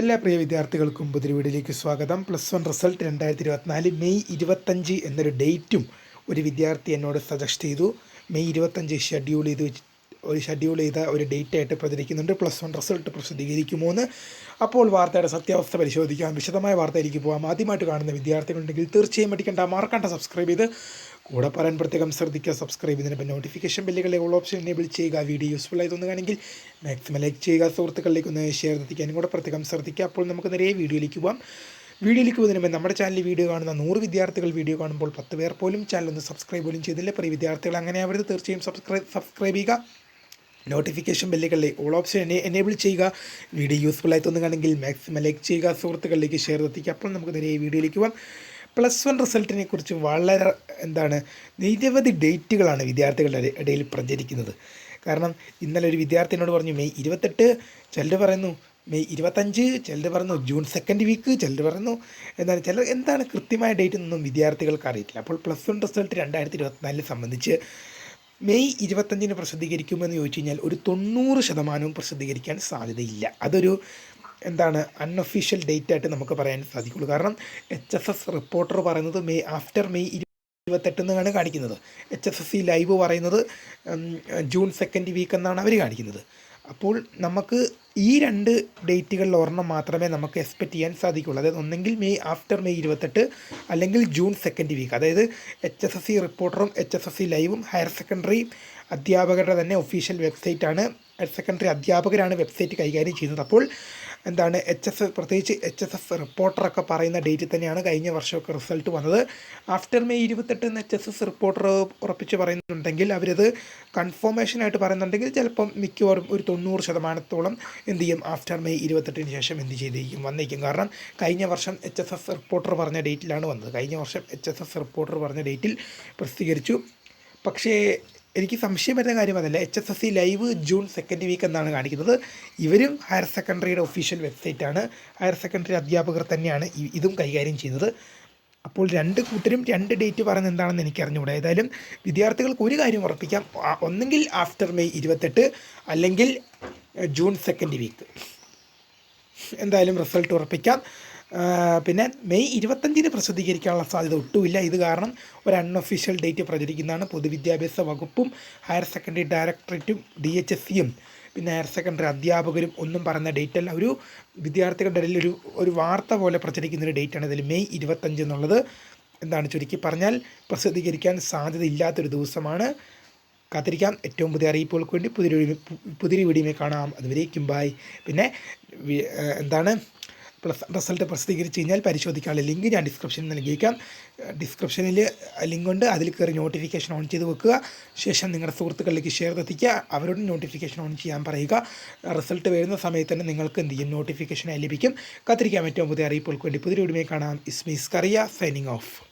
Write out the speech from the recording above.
എല്ലാ പ്രിയ വിദ്യാർത്ഥികൾക്കും പുതിയ വീഡിയോയിലേക്ക് സ്വാഗതം. പ്ലസ് വൺ റിസൾട്ട് രണ്ടായിരത്തി ഇരുപത്തിനാല് മെയ് ഇരുപത്തഞ്ച് എന്നൊരു ഡേറ്റും ഒരു വിദ്യാർത്ഥി എന്നോട് സജസ്റ്റ് ചെയ്തു. മെയ് ഇരുപത്തഞ്ച് ഷെഡ്യൂൾ ചെയ്ത് ഒരു ഷെഡ്യൂൾ ചെയ്ത ഒരു ഡേറ്റ് ആയിട്ട് പ്രചരിക്കുന്നുണ്ട്. പ്ലസ് വൺ റിസൾട്ട് പ്രസിദ്ധീകരിക്കുമോ എന്ന് അപ്പോൾ വാർത്തയുടെ സത്യാവസ്ഥ പരിശോധിക്കാം. വിശദമായ വാർത്തയിലേക്ക് പോകാം ആദ്യമായിട്ട് കാണുന്ന വിദ്യാർത്ഥികളുണ്ടെങ്കിൽ തീർച്ചയായും പഠിക്കേണ്ട മറക്കണ്ട സബ്സ്ക്രൈബ് ചെയ്ത് കൂടെ പറയാൻ പ്രത്യേകം ശ്രദ്ധിക്കുക. സബ്സ്ക്രൈബ് ചെയ്തതിന് നോട്ടിഫിക്കേഷൻ ബില്ലുകളെ ഓൾ ഓപ്ഷൻ എനേബിൾ ചെയ്യുക. വീഡിയോ യൂസ്ഫുൾ ആയി തോന്നുകയാണെങ്കിൽ മാക്സിമം ലൈക്ക് ചെയ്യുക. സുഹൃത്തുക്കളിലേക്ക് ഒന്ന് ഷെയർ എത്തിക്കാനും കൂടെ പ്രത്യേകം ശ്രദ്ധിക്കുക. അപ്പോൾ നമുക്ക് നിറയെ വീഡിയോയിലേക്ക് പോകാം വീഡിയോയിലേക്ക് പോകുന്നതിന് മുമ്പ് നമ്മുടെ ചാനലിൽ വീഡിയോ കാണുന്ന നൂറ് വിദ്യാർത്ഥികൾ വീഡിയോ കാണുമ്പോൾ പത്ത് പേർ പോലും ചാനൽ ഒന്ന് സബ്സ്ക്രൈബ് പോലും ചെയ്തില്ല. പ്രിയ വിദ്യാർത്ഥികൾ അങ്ങനെ ആവരുത്. തീർച്ചയായും സബ്സ്ക്രൈബ് സബ്സ്ക്രൈബ് ചെയ്യുക. നോട്ടിഫിക്കേഷൻ ബെല്ലുകളിലെ ഓൾ ഓപ്ഷൻ എന്നെ എനേബിൾ ചെയ്യുക. വീഡിയോ യൂസ്ഫുൾ ആയി തോന്നുകയാണെങ്കിൽ മാക്സിമം ലൈക്ക് ചെയ്യുക. സുഹൃത്തുക്കളിലേക്ക് ഷെയർ എത്തിക്കുക. അപ്പോൾ നമുക്ക് നേരെ ഈ വീഡിയോയിലേക്ക് പോകാം പ്ലസ് വൺ റിസൾട്ടിനെ കുറിച്ച് വളരെ എന്താണ് നിരവധി ഡേറ്റുകളാണ് വിദ്യാർത്ഥികളുടെ ഇടയിൽ പ്രചരിക്കുന്നത്. കാരണം ഇന്നലെ ഒരു വിദ്യാർത്ഥിനോട് പറഞ്ഞു മെയ് ഇരുപത്തെട്ട് ചിലർ പറയുന്നു മെയ് ഇരുപത്തഞ്ച് ചിലർ പറയുന്നു ജൂൺ സെക്കൻഡ് വീക്ക് ചിലർ പറയുന്നു. എന്താണ് ചിലർ എന്താണ് കൃത്യമായ ഡേറ്റ് എന്നൊന്നും വിദ്യാർത്ഥികൾക്ക് അറിയത്തില്ല. അപ്പോൾ പ്ലസ് വൺ റിസൾട്ട് രണ്ടായിരത്തി ഇരുപത്തിനാലിനെ സംബന്ധിച്ച് മെയ് ഇരുപത്തഞ്ചിന് പ്രസിദ്ധീകരിക്കുമെന്ന് ചോദിച്ചു കഴിഞ്ഞാൽ ഒരു തൊണ്ണൂറ് ശതമാനവും പ്രസിദ്ധീകരിക്കാൻ സാധ്യതയില്ല. അതൊരു എന്താണ് അൺഒഫീഷ്യൽ ഡേറ്റ് ആയിട്ട് നമുക്ക് പറയാൻ സാധിക്കുള്ളൂ. കാരണം എച്ച് എസ് എസ് റിപ്പോർട്ടർ പറയുന്നത് മെയ് ആഫ്റ്റർ മെയ് ഇരുപത്തെട്ടെന്നാണ് കാണിക്കുന്നത്. H S S C live പറയുന്നത് ജൂൺ സെക്കൻഡ് വീക്ക് എന്നാണ് അവർ കാണിക്കുന്നത്. അപ്പോൾ നമുക്ക് ഈ രണ്ട് ഡേറ്റുകളിൽ ഒരെണ്ണം മാത്രമേ നമുക്ക് എക്സ്പെക്റ്റ് ചെയ്യാൻ സാധിക്കുള്ളൂ. അതായത് ഒന്നെങ്കിൽ മെയ് ആഫ്റ്റർ മെയ് ഇരുപത്തെട്ട് അല്ലെങ്കിൽ ജൂൺ സെക്കൻഡ് വീക്ക് അതായത് എച്ച് എസ് എസ് സി റിപ്പോർട്ടറും എച്ച് എസ് എസ് സി ലൈവും ഹയർ സെക്കൻഡറി അധ്യാപകരുടെ തന്നെ ഒഫീഷ്യൽ വെബ്സൈറ്റാണ് ഹയർ സെക്കൻഡറി അധ്യാപകരാണ് വെബ്സൈറ്റ് കൈകാര്യം ചെയ്യുന്നത്. അപ്പോൾ എന്താണ് എച്ച് എസ് പ്രത്യേകിച്ച് എച്ച് എസ് എസ് റിപ്പോർട്ടറൊക്കെ പറയുന്ന ഡേറ്റിൽ തന്നെയാണ് കഴിഞ്ഞ വർഷമൊക്കെ റിസൾട്ട് വന്നത്. ആഫ്റ്റർ മെയ് ഇരുപത്തെട്ട് എന്ന് എച്ച് എസ് എസ് റിപ്പോർട്ടർ ഉറപ്പിച്ച് പറയുന്നുണ്ടെങ്കിൽ അവരത് കൺഫോമേഷനായിട്ട് പറയുന്നുണ്ടെങ്കിൽ ചിലപ്പം മിക്കവാറും ഒരു തൊണ്ണൂറ് ശതമാനത്തോളം എന്ത് ചെയ്യും? ആഫ്റ്റർ മെയ് ഇരുപത്തെട്ടിന് ശേഷം എന്ത് ചെയ്തിരിക്കും വന്നിരിക്കും കാരണം കഴിഞ്ഞ വർഷം എച്ച് എസ് എസ് റിപ്പോർട്ടർ പറഞ്ഞ ഡേറ്റിലാണ് വന്നത്. കഴിഞ്ഞ വർഷം എച്ച് എസ് എസ് റിപ്പോർട്ടർ പറഞ്ഞ ഡേറ്റിൽ പ്രസിദ്ധീകരിച്ചു. പക്ഷേ എനിക്ക് സംശയം വരുന്ന കാര്യം അതല്ല. H S S C live June second week എന്നാണ് കാണിക്കുന്നത്. ഇവരും ഹയർ സെക്കൻഡറിയുടെ ഒഫീഷ്യൽ വെബ്സൈറ്റാണ് ഹയർ സെക്കൻഡറി അധ്യാപകർ തന്നെയാണ് ഇതും കൈകാര്യം ചെയ്യുന്നത്. അപ്പോൾ രണ്ട് കൂട്ടരും രണ്ട് ഡേറ്റ് പറയുന്നത് എന്താണെന്ന് എനിക്ക് അറിഞ്ഞുകൂടാ ഏതായാലും വിദ്യാർത്ഥികൾക്ക് ഒരു കാര്യം ഉറപ്പിക്കാം. ഒന്നെങ്കിൽ ആഫ്റ്റർ മെയ് ഇരുപത്തെട്ട് അല്ലെങ്കിൽ ജൂൺ സെക്കൻഡ് വീക്ക് എന്തായാലും റിസൾട്ട് ഉറപ്പിക്കാം. പിന്നെ മെയ് ഇരുപത്തഞ്ചിന് പ്രസിദ്ധീകരിക്കാനുള്ള സാധ്യത ഒട്ടുമില്ല. ഇത് കാരണം ഒരു അൺഒഫീഷ്യൽ ഡേറ്റ് പ്രചരിക്കുന്നതാണ്. പൊതുവിദ്യാഭ്യാസ വകുപ്പും ഹയർ സെക്കൻഡറി ഡയറക്ടറേറ്റും ഡി എച്ച് എസ് സിയും പിന്നെ ഹയർ സെക്കൻഡറി അധ്യാപകരും ഒന്നും പറഞ്ഞ അല്ല. ഒരു വിദ്യാർത്ഥികളുടെ ഇടയിൽ ഒരു ഒരു വാർത്ത പോലെ പ്രചരിക്കുന്ന ഒരു ഡേറ്റാണ് ഇതിൽ മെയ് ഇരുപത്തഞ്ച് എന്നുള്ളത് എന്താണ് ചുരുക്കി പറഞ്ഞാൽ പ്രസിദ്ധീകരിക്കാൻ സാധ്യത ഇല്ലാത്തൊരു ദിവസമാണ്. കാത്തിരിക്കാം. ഏറ്റവും പുതിയ അറിയിപ്പുകൾക്ക് വേണ്ടി പുതിയൊരു പുതിയൊരു വീഡിയോയിൽ കാണാം. അതുവരേക്കും ബായ് പിന്നെ എന്താണ്? റിസൾട്ട് പ്രസിദ്ധീകരിച്ച് കഴിഞ്ഞാൽ പരിശോധിക്കാനുള്ള ലിങ്ക് ഞാൻ ഡിസ്ക്രിപ്ഷനിൽ നൽകിയേക്കാം. ഡിസ്ക്രിപ്ഷനിൽ ലിങ്ക് ഉണ്ട്. അതിൽ കയറി നോട്ടിഫിക്കേഷൻ ഓൺ ചെയ്ത് വെക്കുക. ശേഷം നിങ്ങളുടെ സുഹൃത്തുക്കളിലേക്ക് ഷെയർ എത്തിക്കുക. അവരോട് നോട്ടിഫിക്കേഷൻ ഓൺ ചെയ്യാൻ പറയുക. റിസൾട്ട് വരുന്ന സമയത്ത് തന്നെ നിങ്ങൾക്ക് എന്ത് ചെയ്യും? നോട്ടിഫിക്കേഷനായി ലഭിക്കും. കാത്തിരിക്കാൻ ഏറ്റവും പുതിയ അറിയിപ്പുകൾക്ക് വേണ്ടി പുതിയ വീഡിയോ കാണാം. ഇസ്മീസ് കറിയ സൈനിങ് ഓഫ്